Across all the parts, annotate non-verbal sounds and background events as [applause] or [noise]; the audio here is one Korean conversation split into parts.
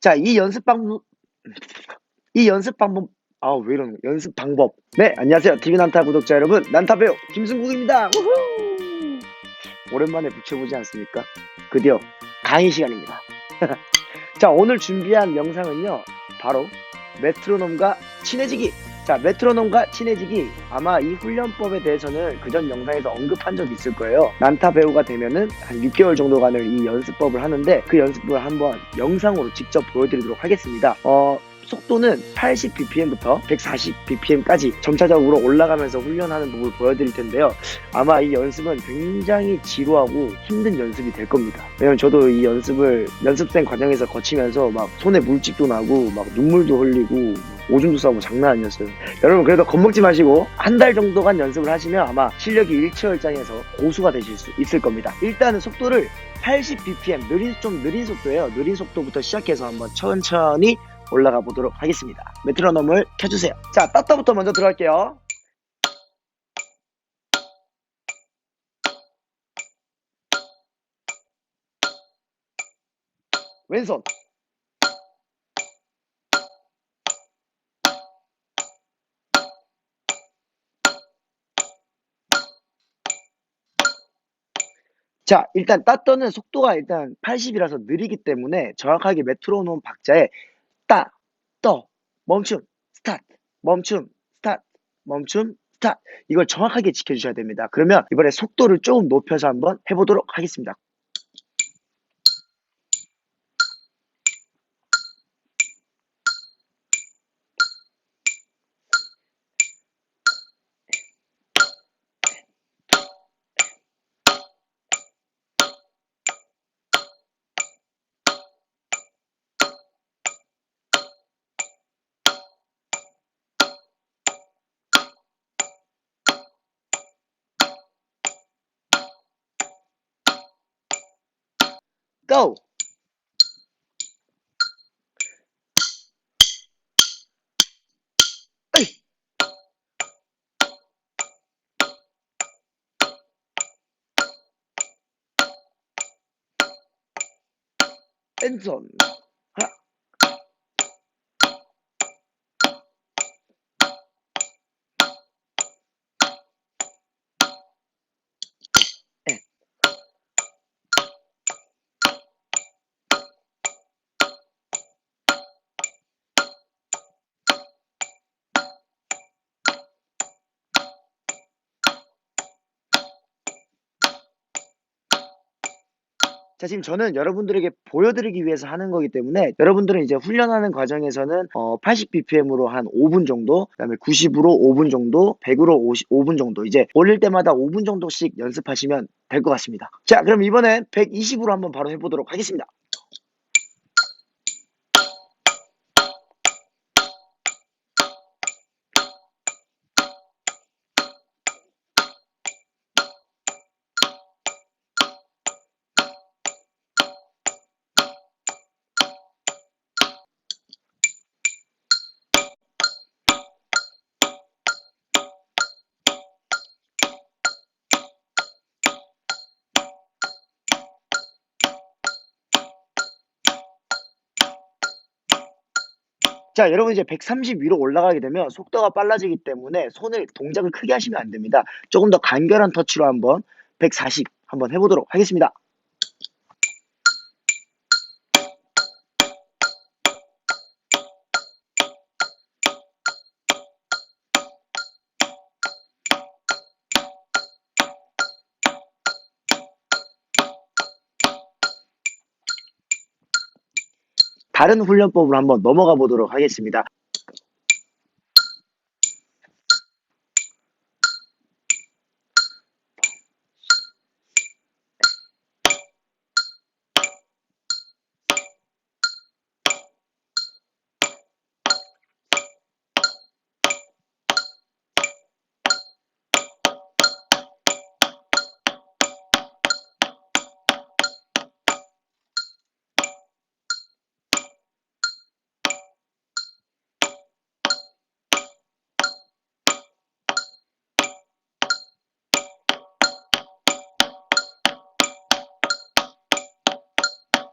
자, 이 연습 방법, 이 연습 방법, 아, 왜 이러는 거야? 연습 방법. 네, 안녕하세요. TV 난타 구독자 여러분. 난타 배우 김승국입니다. 우후! 오랜만에 붙여보지 않습니까? 드디어 강의 시간입니다. [laughs] 자, 오늘 준비한 영상은요, 바로 메트로놈과 친해지기. 자, 메트로놈과 친해지기. 아마 이 훈련법에 대해서는 그전 영상에서 언급한 적이 있을 거예요. 난타 배우가 되면은 한 6개월 정도간을 이 연습법을 하는데 그 연습을 한번 영상으로 직접 보여드리도록 하겠습니다. 어, 속도는 80bpm부터 140bpm까지 점차적으로 올라가면서 훈련하는 법을 보여드릴 텐데요. 아마 이 연습은 굉장히 지루하고 힘든 연습이 될 겁니다. 왜냐면 저도 이 연습을 연습생 과정에서 거치면서 막 손에 물집도 나고 막 눈물도 흘리고 오줌도 싸고 장난 아니었어요. 여러분 그래도 겁먹지 마시고 한 달 정도간 연습을 하시면 아마 실력이 일취월장해서 고수가 되실 수 있을 겁니다. 일단은 속도를 80bpm 느린 좀 느린 속도예요. 느린 속도부터 시작해서 한번 천천히 올라가 보도록 하겠습니다. 메트로놈을 켜주세요. 자, 따따부터 먼저 들어갈게요. 왼손. 자, 일단 따떠는 속도가 일단 80이라서 느리기 때문에 정확하게 메트로놈 박자에 따, 떠, 멈춤, 스타트, 멈춤, 스타트, 멈춤, 스타트. 이걸 정확하게 지켜주셔야 됩니다. 그러면 이번에 속도를 조금 높여서 한번 해보도록 하겠습니다. 왼 자, 지금 저는 여러분들에게 보여드리기 위해서 하는 거기 때문에 여러분들은 이제 훈련하는 과정에서는 어, 80bpm으로 한 5분 정도, 그 다음에 90으로 5분 정도, 100으로 50, 5분 정도 이제 올릴 때마다 5분 정도씩 연습하시면 될 것 같습니다. 자, 그럼 이번엔 120으로 한번 바로 해보도록 하겠습니다. 자, 여러분 이제 130 위로 올라가게 되면 속도가 빨라지기 때문에 손을 동작을 크게 하시면 안 됩니다. 조금 더 간결한 터치로 한번 140 한번 해보도록 하겠습니다. 다른 훈련법으로 한번 넘어가 보도록 하겠습니다.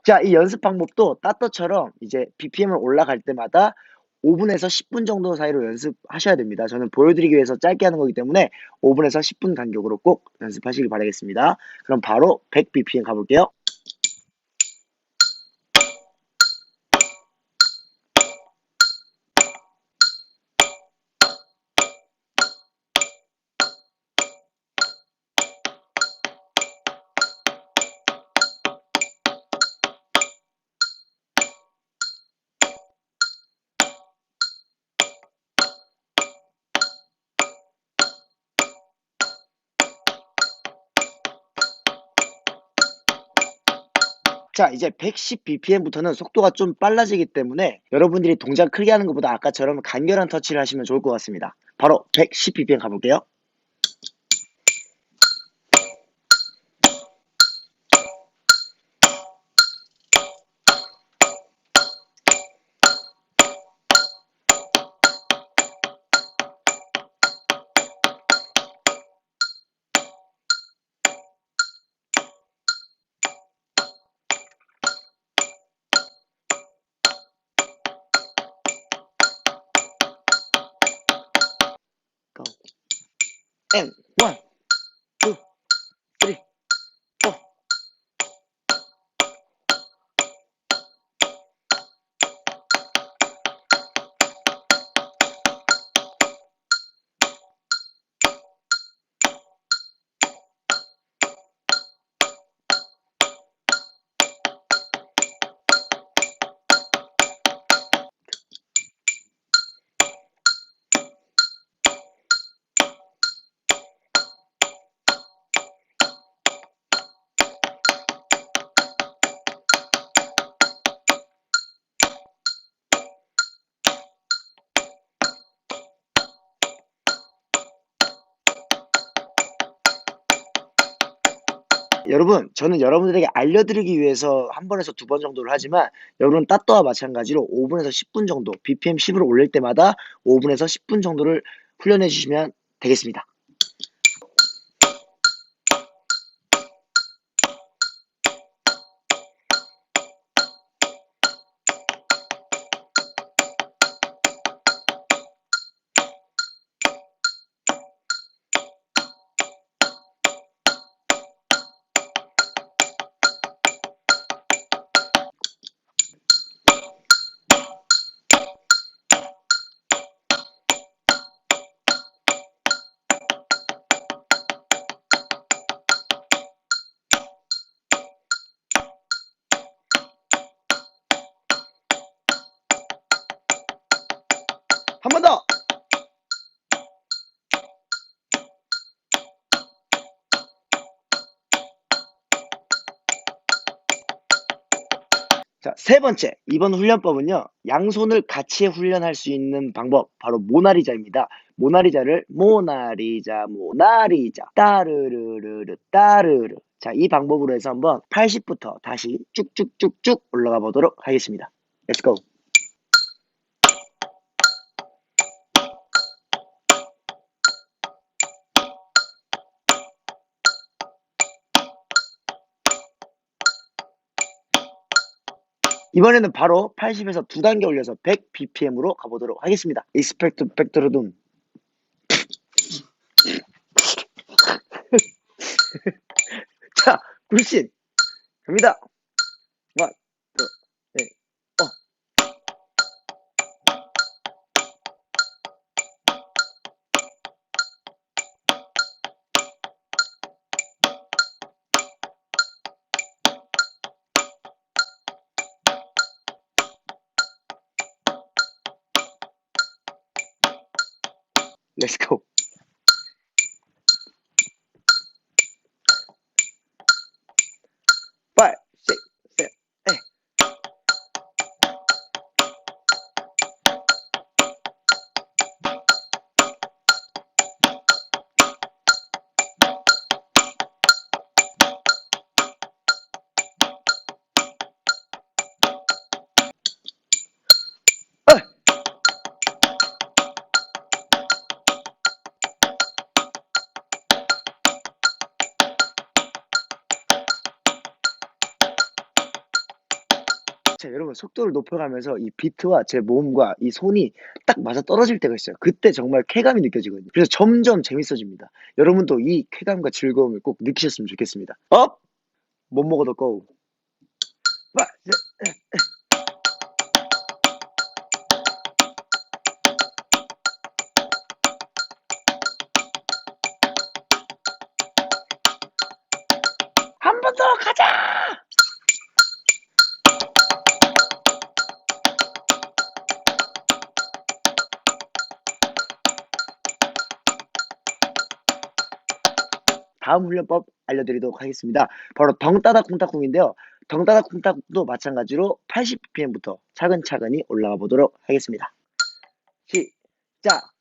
자, 이 연습 방법도 따떠처럼 이제 BPM을 올라갈 때마다 5분에서 10분 정도 사이로 연습하셔야 됩니다. 저는 보여드리기 위해서 짧게 하는 거기 때문에 5분에서 10분 간격으로 꼭 연습하시길 바라겠습니다. 그럼 바로 100 BPM 가볼게요. 자, 이제 110 BPM부터는 속도가 좀 빨라지기 때문에 여러분들이 동작 크게 하는 것보다 아까처럼 간결한 터치를 하시면 좋을 것 같습니다. 바로 110 BPM 가볼게요. And one, 여러분, 저는 여러분들에게 알려드리기 위해서 한 번에서 두 번 정도를 하지만 여러분 따또와 마찬가지로 5분에서 10분 정도 BPM 10으로 올릴 때마다 5분에서 10분 정도를 훈련해 주시면 되겠습니다. 한 번 더! 자, 세 번째. 이번 훈련법은요, 양손을 같이 훈련할 수 있는 방법, 바로 모나리자입니다. 모나리자를 모나리자, 모나리자, 따르르르르, 따르르. 자, 이 방법으로 해서 한번 80부터 다시 쭉쭉쭉쭉 올라가 보도록 하겠습니다. Let's. 이번에는 바로 80에서 두 단계 올려서 100 BPM으로 가보도록 하겠습니다. 익스펙트 팩트로둠. [laughs] 자, 굴신 갑니다. 자, 여러분 속도를 높여가면서 이 비트와 제 몸과 이 손이 딱 맞아 떨어질 때가 있어요. 그때 정말 쾌감이 느껴지거든요. 그래서 점점 재밌어집니다. 여러분도 이 쾌감과 즐거움을 꼭 느끼셨으면 좋겠습니다. 업! 못 먹어도 에. 한번 더 가자! 다음 훈련법 알려드리도록 하겠습니다. 바로 덩따다 쿵따쿵인데요. 덩따다 쿵따쿵도 마찬가지로 80bpm부터 차근차근히 올라가 보도록 하겠습니다. 시작!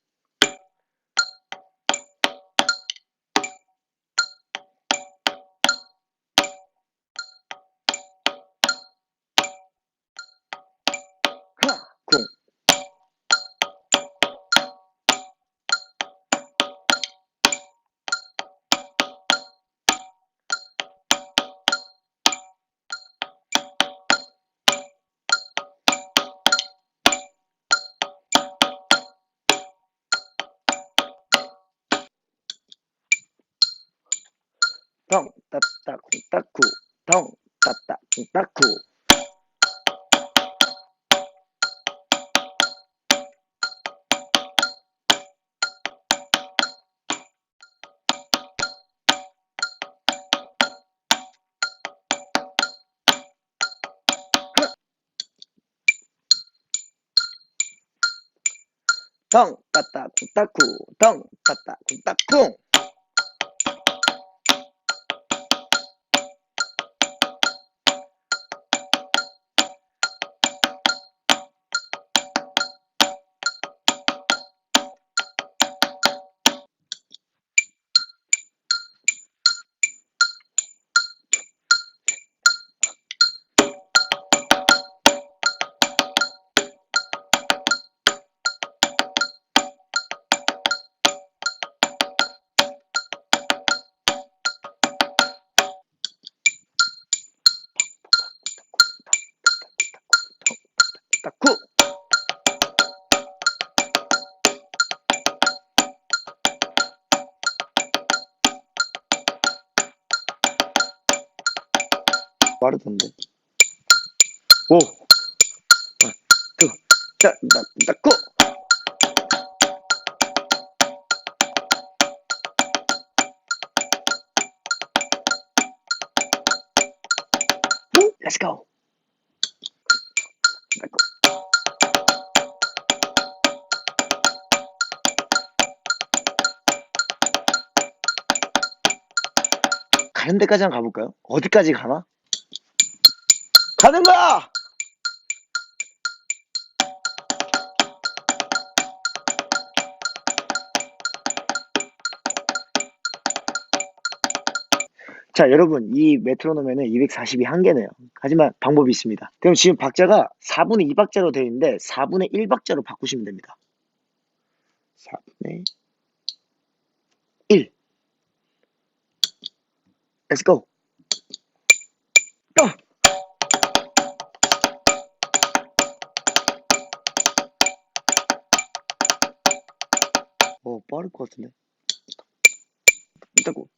덩, 따따, 쿵, 따쿠. 덩, 따따, 쿵, 따쿠. 덩, 따따, 쿵, 따쿠. 덩, 따따, 쿵, 따쿵. 따쿠. 빠르던데. 오. 하나, 둘, 자. 오, 렛츠 고. 가는 데까지 한번 가볼까요? 어디까지 가나? 가는 거야! 자, 여러분, 이 메트로놈에는 240이 한계네요. 하지만 방법이 있습니다. 그럼 지금 박자가 4분의 2박자로 되어 있는데 4분의 1박자로 바꾸시면 됩니다. 4분의 1. Let's go. Go. 어, 빠를 것 같은데. 있다고.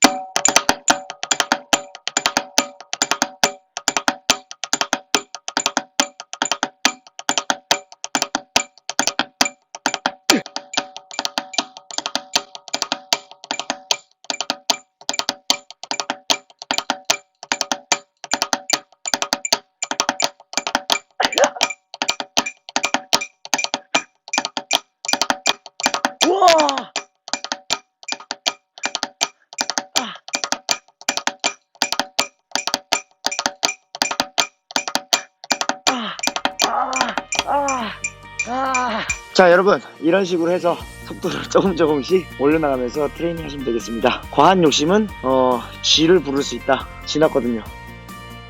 우와! 아. 아. 자, 여러분, 이런 식으로 해서 속도를 [laughs] 조금 조금씩 올려나가면서 트레이닝 하시면 되겠습니다. 과한 욕심은, 어, 쥐를 부를 수 있다. 지났거든요.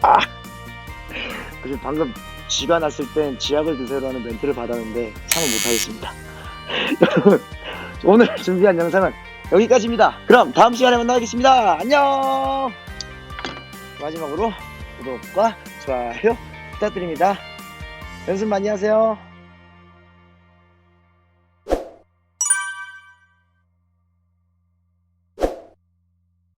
아! 그리고 방금 쥐가 났을 땐 쥐약을 드세요 라는 멘트를 받았는데, 참을 못하겠습니다. [laughs] 여러분, 오늘 [laughs] 준비한 영상은 여기까지입니다. 그럼 다음 시간에 만나겠습니다. 안녕! 마지막으로 구독과 좋아요 부탁드립니다. 연습 많이 하세요.